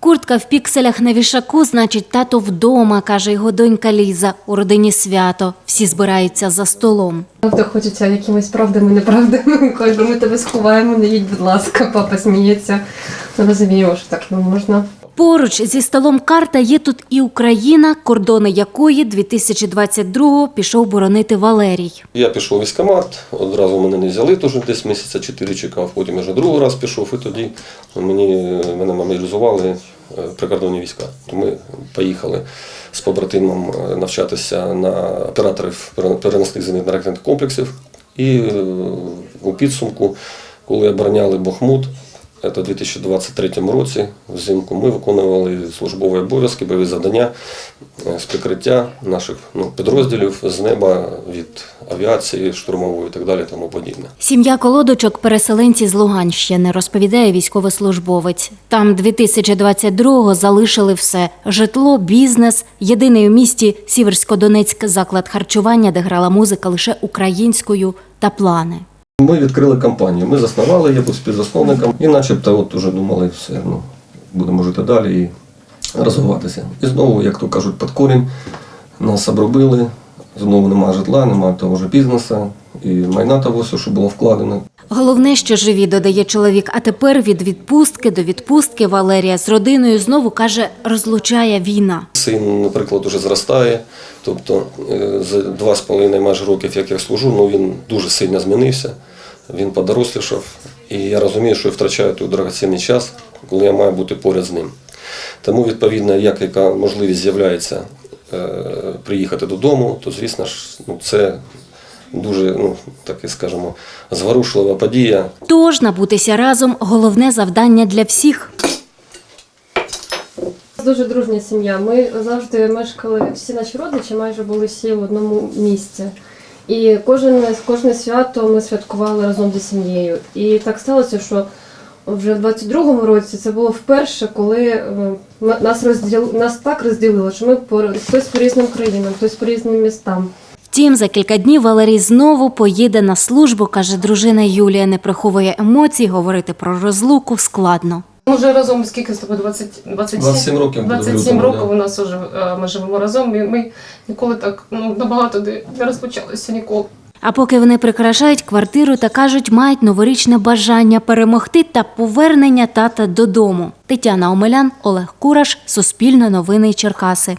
Куртка в пікселях на вішаку, значить, тато вдома, каже його донька Ліза. У родині свято. Всі збираються за столом. Правда, хочеться якимись правдами, неправдами. Каже, ми тебе сховаємо, не їдь, будь ласка, папа сміється. Розуміємо, що так не можна. Поруч зі столом карта є тут і Україна, кордони якої 2022-го пішов боронити Валерій. Я пішов в військкомат, одразу мене не взяли, теж десь місяця чотири чекав, потім я вже другий раз пішов, і тоді мені, мене мобілізували е, прикордонні війська. Ми поїхали з побратимом е, навчатися на операторів переносних зенітно ракетних комплексів. І е, у підсумку, коли обороняли Бахмут, це у 2023 році, взимку, ми виконували службові обов'язки, бойові завдання е, з прикриття наших ну, підрозділів з неба від авіації, штурмової і так далі, тому подібне. Сім'я колодочок переселенці з Луганщини, розповідає військовослужбовець. Там 2022-го залишили все: житло, бізнес, єдиний у місті Сіверсько-Донецьк заклад харчування, де грала музика лише українською та плани. Ми відкрили компанію. Ми заснували, я був співзасновником, і начебто от уже думали, все, ну, будемо жити далі і розвиватися. І знову, як то кажуть, під корінь нас обробили. Знову немає житла, немає того ж бізнесу, і майна того, що було вкладено. Головне, що живі, додає чоловік. А тепер від відпустки до відпустки Валерія з родиною знову каже, розлучає війна. Син, наприклад, уже зростає. Тобто е, за два з половиною майже років, як я служу, ну він дуже сильно змінився. Він подорослішав. І я розумію, що я втрачаю той дорогоцінний час, коли я маю бути поряд з ним. Тому, відповідно, як яка можливість з'являється е, приїхати додому, то звісно ж, ну це дуже, ну таке скажімо, зворушлива подія. Тож набутися разом головне завдання для всіх. Дуже дружня сім'я. Ми завжди мешкали, всі наші родичі майже були всі в одному місці. І кожен, кожне свято ми святкували разом зі сім'єю. І так сталося, що вже в 22-му році це було вперше, коли е, нас розділ нас так розділило, що ми по хтось по різним країнам, хтось по різним містам. Втім, за кілька днів Валерій знову поїде на службу, каже дружина Юлія. Не приховує емоцій, говорити про розлуку складно. Ми вже разом скільки з тобою 20, 27, 27 років буде в 27 лютому, років да. у нас вже е, ми живемо разом. І ми ніколи так ну набагато де не розпочалося ніколи. А поки вони прикрашають квартиру та кажуть, мають новорічне бажання перемогти та повернення тата додому. Тетяна Омелян, Олег Кураш, Суспільне новини Черкаси.